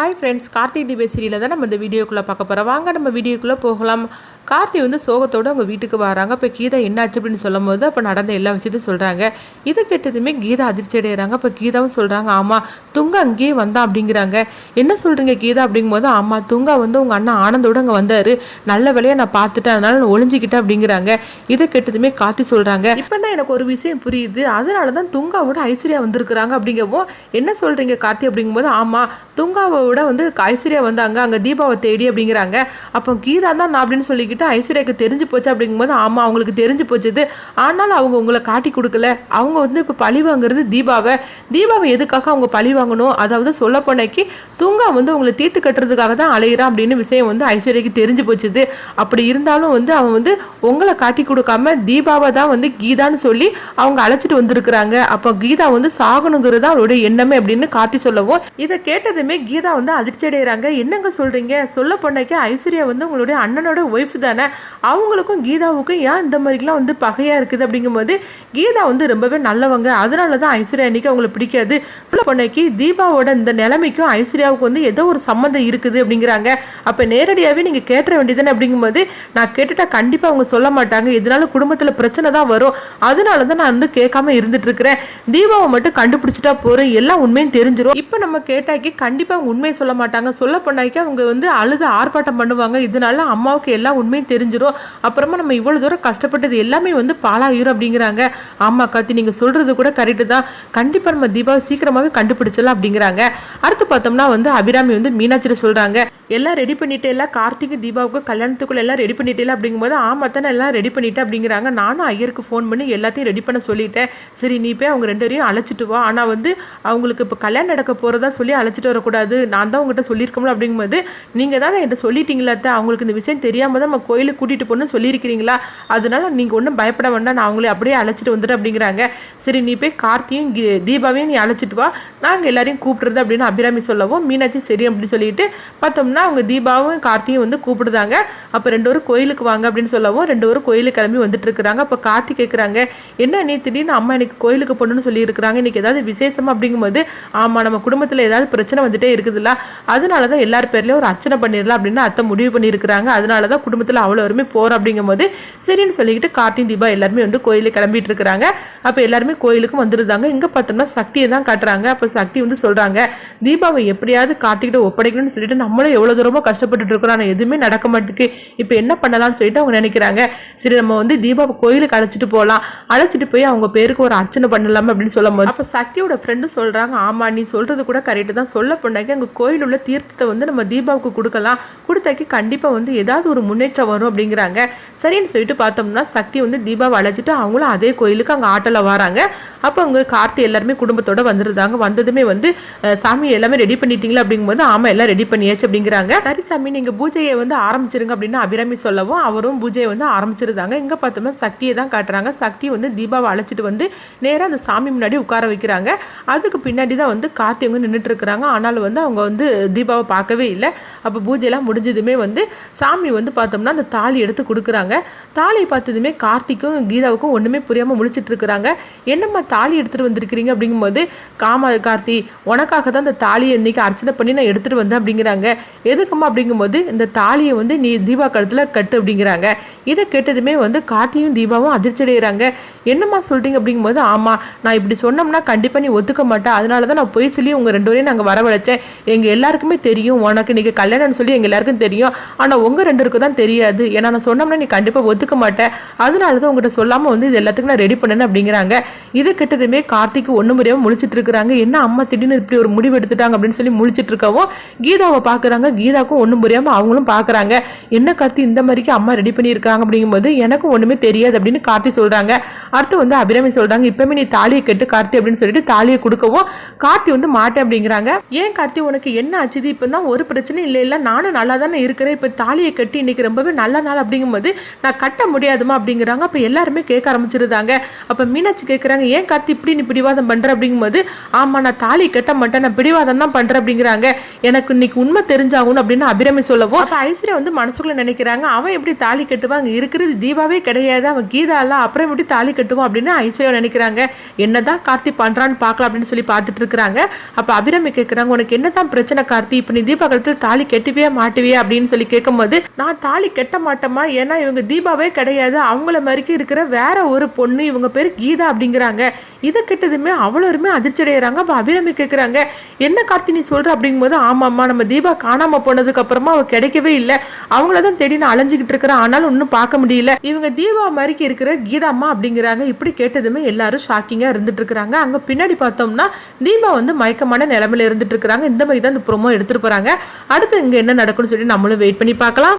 Hi friends Karthik தீப சீரியலில் தான் நம்ம இந்த வீடியோக்குள்ளே பார்க்க போகிறோம் வாங்க நம்ம வீடியோக்குள்ளே போகலாம். கார்த்தி வந்து சோகத்தோடு அவங்க வீட்டுக்கு வராங்க. இப்போ கீதா என்னாச்சு? அப்படின்னு சொல்லும்போது அப்போ நடந்த எல்லா விஷயத்தையும் சொல்கிறாங்க இதை கேட்டதுமே கீதா அதிர்ச்சி அடைகிறாங்க இப்போ கீதாவும் சொல்கிறாங்க ஆமாம் துங்கா அங்கேயே வந்தான் அப்படிங்கிறாங்க. என்ன சொல்கிறீங்க கீதா? அப்படிங்கும்போது ஆமாம் துங்கா வந்து உங்கள் அண்ணன் ஆனந்தோடு அங்கே வந்தார். நல்ல வேலையாக நான் பார்த்துட்டேன். அதனால நான் ஒளிஞ்சிக்கிட்டேன் அப்படிங்கிறாங்க. இதை கேட்டதுமே கார்த்தி சொல்கிறாங்க இப்போ தான் எனக்கு ஒரு விஷயம் புரியுது. அதனால தான் துங்காவோட ஐஸ்வர்யா வந்திருக்கிறாங்க அப்படிங்கவும் என்ன சொல்கிறீங்க கார்த்தி? அப்படிங்கும்போது ஆமாம் விட வந்து ஐஸ்வர்யா வந்தாங்க அங்கே தீபாவை தேடி அப்படிங்கிறாங்க. அப்போ கீதா தான் நான் அப்படின்னு சொல்லிக்கிட்டு ஐஸ்வர்யாவுக்கு தெரிஞ்சு போச்சு அப்படிங்கும்போது ஆமாம் அவங்களுக்கு தெரிஞ்சு போச்சுது. ஆனாலும் அவங்க உங்களை காட்டி கொடுக்கல. அவங்க வந்து இப்போ பழி வாங்குறது தீபாவை. தீபாவை எதுக்காக அவங்க பழி வாங்கணும்? அதாவது சொல்ல போனாக்கி துங்கா வந்து உங்களை தீர்த்து கட்டுறதுக்காக தான் அலையிறான் அப்படின்னு விஷயம் வந்து ஐஸ்வர்யாக்கு தெரிஞ்சு போச்சுது. அப்படி இருந்தாலும் வந்து அவன் வந்து உங்களை காட்டி கொடுக்காம தீபாவை தான் வந்து கீதான்னு சொல்லி அவங்க அழைச்சிட்டு வந்திருக்கிறாங்க. அப்போ கீதா வந்து சாகணுங்கிறது தான் அவளுடைய எண்ணமே அப்படின்னு காட்டி சொல்லவும். இதை கேட்டதுமே கீதா வந்து அதிர்ச்சி அடைகிறாங்க என்னங்க சொல்கிறீங்க சொல்ல பொண்ணைக்கு ஐஸ்வர்யா வந்து உங்களுடைய அண்ணனோட ஒய்ஃப் தானே. அவங்களுக்கும் கீதாவுக்கும் ஏன் இந்த மாதிரிலாம் வந்து பகையாக இருக்குது அப்படிங்கும்போது கீதா வந்து ரொம்பவே நல்லவங்க. அதனால தான் ஐஸ்வர்யா அன்றைக்கி அவங்களை பிடிக்காது. சொல்ல பொண்ணைக்கு தீபாவோட இந்த நிலைமைக்கும் ஐஸ்வர்யாவுக்கு வந்து ஏதோ ஒரு சம்மந்தம் இருக்குது அப்படிங்கிறாங்க. அப்போ நேரடியாகவே நீங்கள் கேட்டுற வேண்டியதானே அப்படிங்கும்போது நான் கேட்டுட்டா கண்டிப்பாக அவங்க சொல்ல மாட்டாங்க. இதனால குடும்பத்தில் பிரச்சனை தான் வரும். அதனால தான் நான் வந்து கேட்காம இருந்துட்டு இருக்கிறேன். தீபாவை மட்டும் கண்டுபிடிச்சிட்டா போகிறேன் எல்லாம் உண்மையும் தெரிஞ்சிடும் இப்போ நம்ம கேட்டாக்கி கண்டிப்பாக அவங்க உண்மையை சொல்ல மாட்டாங்க. சொல்ல பண்ணாக்கி அவங்க வந்து அழுது ஆர்ப்பாட்டம் பண்ணுவாங்க. இதனால அம்மாவுக்கு எல்லா உண்மையும் தெரிஞ்சிடும் அப்புறமா நம்ம இவ்வளோ தூரம் கஷ்டப்பட்டது எல்லாமே வந்து பாலாயிரும் அப்படிங்கிறாங்க. ஆமாம் கத்தி நீங்கள் சொல்கிறது கூட கரெக்டு தான். கண்டிப்பாக நம்ம தீபாவை சீக்கிரமாகவே கண்டுபிடிச்சிடலாம் அப்படிங்கிறாங்க. அடுத்து பார்த்தோம்னா வந்து அபிராமி வந்து மீனாட்சியில் சொல்கிறாங்க எல்லாம் ரெடி பண்ணிட்டு எல்லாம் கார்த்திக் தீபாவுக்கு கல்யாணத்துக்குள்ளே எல்லாம் ரெடி பண்ணிட்டே அப்படிங்கும்போது ஆமாம் தானே எல்லாம் ரெடி பண்ணிட்டேன் அப்படிங்கிறாங்க. நானும் ஐயருக்கு ஃபோன் பண்ணி எல்லாத்தையும் ரெடி பண்ண சொல்லிட்டேன். சரி நீ போய் அவங்க ரெண்டு பேரையும் அழைச்சிட்டு வா. ஆனால் வந்து அவங்களுக்கு இப்போ கல்யாணம் நடக்க போகிறதா சொல்லி அழைச்சிட்டு வரக்கூடாது. நான் தான் உங்கள்கிட்ட சொல்லியிருக்கோம்ல அப்படிங்கும்போது நீங்கள் தான் என்கிட்ட சொல்லிட்டீங்களா அவங்களுக்கு இந்த விஷயம் தெரியாமல் தான் நம்ம கோயிலுக்கு கூட்டிகிட்டு போகணும்னு சொல்லியிருக்கிறீங்களா? அதனால நீங்கள் ஒன்றும் பயப்பட வேண்டாம். நான் அவங்களே அப்படியே அழைச்சிட்டு வந்துட்டு அப்படிங்கிறாங்க. சரி நீ போய் கார்த்தியும் தீபாவையும் நீ அழைச்சிட்டு வா. நாங்கள் எல்லாரையும் கூப்பிடுறது அப்படின்னு அபிராமி சொல்லவும் மீனாட்சி சரி அப்படின்னு சொல்லிட்டு பார்த்தோம்னா அவங்க தீபாவும் கார்த்தியும் வந்து கூப்பிடுதாங்க அப்போ ரெண்டு பேரும் கோயிலுக்கு வாங்க அப்படின்னு சொல்லவும் ரெண்டு பேரும் கோயிலுக்கு கிளம்பி வந்துட்டு இருக்கிறாங்க. அப்போ கார்த்தி கேட்குறாங்க என்ன நீ திடீர்னு அம்மா எனக்கு கோயிலுக்கு போகணும்னு சொல்லியிருக்கிறாங்க. இன்னைக்கு ஏதாவது விசேஷமா அப்படிங்கும்போது ஆமாம் நம்ம குடும்பத்தில் ஏதாவது பிரச்சனை வந்துட்டே இருக்குதுல்ல அதனால தான் எல்லார் பேர்லேயும் ஒரு அர்ச்சனை பண்ணிடலாம் அப்படின்னு அத்தை முடிவு பண்ணியிருக்கிறாங்க. அதனால தான் குடும்பத்தில் அவ்வளோ வருமே போகிறோம் அப்படிங்கும்போது சரின்னு சொல்லிக்கிட்டு கார்த்தியும் தீபா எல்லாருமே வந்து கோயிலுக்கு கிளம்பிட்டு இருக்கிறாங்க. அப்போ எல்லாருமே கோயிலுக்கும் வந்துருந்தாங்க இங்கே பார்த்தோம்னா சக்தியை தான் காட்டுறாங்க. அப்போ சக்தி வந்து சொல்கிறாங்க தீபாவை எப்படியாவது கார்த்திகிட்ட ஒப்படைக்கணும்னு சொல்லிட்டு நம்மளும் எவ்வளோ தூரமாக கஷ்டப்பட்டுட்டு இருக்கிறோம். ஆனால் எதுவுமே நடக்க மாட்டேங்குது. இப்போ என்ன பண்ணலாம்னு சொல்லிட்டு அவங்க நினைக்கிறாங்க. சரி நம்ம வந்து தீபாவை கோயிலுக்கு அழைச்சிட்டு போகலாம் அழைச்சிட்டு போய் அவங்க பேருக்கு ஒரு அர்ச்சனை பண்ணலாம்? அப்படின்னு சொல்லும் போது அப்போ சக்தியோட ஃப்ரெண்டு சொல்கிறாங்க ஆமாம் நீ சொல்கிறது கூட கரெக்டு தான். சொல்ல பொண்ணாக்கி அங்கே கோயில் உள்ள தீர்த்தத்தை வந்து நம்ம தீபாவுக்கு கொடுக்கலாம். கொடுத்தாக்கி கண்டிப்பாக வந்து ஏதாவது ஒரு முன்னேற்றம் வரும் அப்படிங்கிறாங்க. சரின்னு சொல்லிட்டு பார்த்தோம்னா சக்தி வந்து தீபாவை அழைச்சிட்டு அவங்களும் அதே கோயிலுக்கு அங்கே ஆட்டோவில் வராங்க. அப்போ அவங்க கார்த்தி எல்லாருமே குடும்பத்தோட வந்துருந்தாங்க. வந்ததுமே வந்து சாமி எல்லாமே ரெடி பண்ணிட்டீங்களா அப்படிங்கும்போது ஆமாம் எல்லாம் ரெடி பண்ணியாச்சு அப்படிங்கிறாங்க. சரி சாமி நீங்கள் பூஜையை வந்து ஆரம்பிச்சிருங்க அப்படின்னு அபிராமி சொல்லவும் அவரும் பூஜையை வந்து ஆரம்பிச்சிருந்தாங்க. இங்கே பார்த்தோம்னா சக்தியை தான் காட்டுறாங்க. சக்தி வந்து தீபாவை அழைச்சிட்டு வந்து நேராக அந்த சாமி முன்னாடி உட்கார வைக்கிறாங்க. அதுக்கு பின்னாடி தான் வந்து கார்த்தி அவங்க நின்றுட்டு இருக்கிறாங்க. ஆனாலும் வந்து அவங்க வந்து தீபாவை பார்க்கவே இல்லை. அப்போ பூஜையெல்லாம் முடிஞ்சதுமே வந்து சாமி வந்து பார்த்தோம்னா அந்த தாலி எடுத்து கொடுக்குறாங்க. தாலியை பார்த்ததுமே கார்த்திக்கும் கீதாவுக்கும் ஒன்றுமே புரியாமல் முழிச்சிட்டு இருக்கிறாங்க. என்னம்மா தாலி எடுத்துகிட்டு வந்திருக்கிறீங்க அப்படிங்கும்போது காமா கார்த்தி உனக்காக தான் இந்த தாலியை இன்னைக்கு அர்ச்சனை பண்ணி நான் எடுத்துகிட்டு வந்தேன் அப்படிங்கிறாங்க. எதுக்குமா அப்படிங்கும்போது இந்த தாலியை வந்து நீ தீபா கழுத்தில் கட்டு அப்படிங்கிறாங்க. இதை கேட்டதுமே வந்து கார்த்தியும் தீபாவும் அதிர்ச்சி அடைகிறாங்க என்னம்மா சொல்கிறீங்க அப்படிங்கும்போது ஆமாம் நான் இப்படி சொன்னோம்னா கண்டிப்பாக நீ ஒத்துக்க மாட்டேன் அதனால தான் நான் போய் சொல்லி உங்கள் ரெண்டு வரையும் நாங்கள் வரவழைச்சேன். எங்கள் எல்லாருக்குமே தெரியும். உனக்கு இன்றைக்கி கல்யாணம்னு சொல்லி எங்கள் எல்லாருக்கும் தெரியும். ஆனால் உங்கள் ரெண்டு தான் தெரியாது. ஏன்னா நான் சொன்னோம்னா நீ கண்டிப்பாக ஒத்துக்க மாட்டேன் அதனால தான் உங்கள்கிட்ட சொல்லாமல் வந்து இது எல்லாத்துக்கும் நான் ரெடி பண்ணேன் அப்படிங்கிறாங்க. இது கிட்டதுமே கார்த்திக்கு ஒன்று முறையாக முழிச்சிட்டு இருக்கிறாங்க. என்ன அம்மா திடீர்னு இப்படி ஒரு முடிவு எடுத்துட்டாங்க அப்படின்னு சொல்லி முழிச்சிட்டு இருக்கவும் கீதாவை பார்க்குறாங்க கீதாவுக்கும் ஒன்றும் புரியாமல் அவங்களும் பார்க்குறாங்க என்ன கார்த்தி இந்த மாதிரிக்கு அம்மா ரெடி பண்ணியிருக்காங்க அப்படிங்கும்போது எனக்கும் ஒன்றுமே தெரியாது அப்படின்னு கார்த்தி சொல்கிறாங்க அடுத்து வந்து அபிராமி சொல்கிறாங்க இப்பவுமே நீ தாலியை கட்டு கார்த்தி அப்படின்னு சொல்லிட்டு தாலியை கொடுக்கவும் கார்த்தி வந்து மாட்டேன் அப்படிங்கிறாங்க. ஏன் கார்த்தி உனக்கு என்ன ஆச்சுது? இப்போ தான் ஒரு பிரச்சனையும் இல்லை இல்லை. நானும் நல்லா தானே இருக்கிறேன். இப்போ தாலியை கட்டி இன்னைக்கு ரொம்பவே நல்ல நாள் அப்படிங்கும்போது நான் கட்ட முடியாதுமா அப்படிங்கிறாங்க. அப்போ எல்லாருமே கேட்க ஆரம்பிச்சிருந்தாங்க. அப்போ மீனாட்சி கேட்குறாங்க ஏன் கார்த்தி இப்படி நீ பிடிவாதம் பண்ணுற அப்படிங்கும்போது ஆமாம் நான் தாலி கட்ட மாட்டேன். நான் பிடிவாதம் தான் பண்ணுறேன் அப்படிங்கிறாங்க. எனக்கு இன்னைக்கு உண்மை தெரிஞ்சாகும் அப்படின்னு அபிராமி சொல்லவும். அப்போ ஐஸ்வர்யா வந்து மனசுக்குள்ளே நினைக்கிறாங்க அவன் எப்படி தாலி கட்டுவான்? அங்கே இருக்கிறது தீபாவே கிடையாது. அவன் கீதாலாம் அப்புறம் எப்படி தாலி கட்டுவான்? அப்படின்னு ஐஸ்வர்யா நினைக்கிறாங்க. என்னதான் கார்த்தி பண்ணுறான்னு பார்க்கலாம் அப்படின்னு சொல்லி பார்த்துட்டு இருக்கிறாங்க. அப்போ அபிராமி கேட்குறாங்க உனக்கு என்னதான் பிரச்சனை கார்த்தி? இப்போ நீ தீபா தாலி கெட்டுவே மாட்டுவியா அப்படின்னு சொல்லி கேட்கும்போது நான் தாலி கெட்ட மாட்டேமா ஏன்னா இவங்க தீபாவே கிடையாது. அவங்கள மாதிரிக்கு இருக்கிற வேற ஒரு பொண்ணு இவங்க பேர் கீதா அப்படிங்கிறாங்க. இதை கிட்டதுமே அவ்வளோருமே அதிர்ச்சி அடைகிறாங்க அப்போ அபிராமி கேட்குறாங்க என்ன கார்த்தி நீ சொல்கிற அப்படிங்கும்போது ஆமாம்மா நம்ம தீபா காணாமல் போனதுக்கு அப்புறமா அவள் கிடைக்கவே இல்லை. அவங்கள தான் தேடி நான் அலைஞ்சிக்கிட்டு இருக்கிறேன். ஆனாலும் ஒன்றும் பார்க்க முடியல. இவங்க தீபா மாதிரிக்கு இருக்கிற கீதாம்மா அப்படிங்கிறாங்க. இப்படி கேட்டதுமே எல்லாரும் ஷாக்கிங்காக இருந்துட்டு இருக்கிறாங்க. அங்கே பின்னாடி பார்த்தோம்னா தீபா வந்து மயக்கமான நிலமையில இருந்துட்டு இருக்கிறாங்க. இந்த மாதிரி தான் இந்த ப்ரோமோ எடுத்துட்டு போகிறாங்க அடுத்து இங்கே என்ன நடக்கும்னு சொல்லி நம்மளும் வெயிட் பண்ணி பார்க்கலாம்.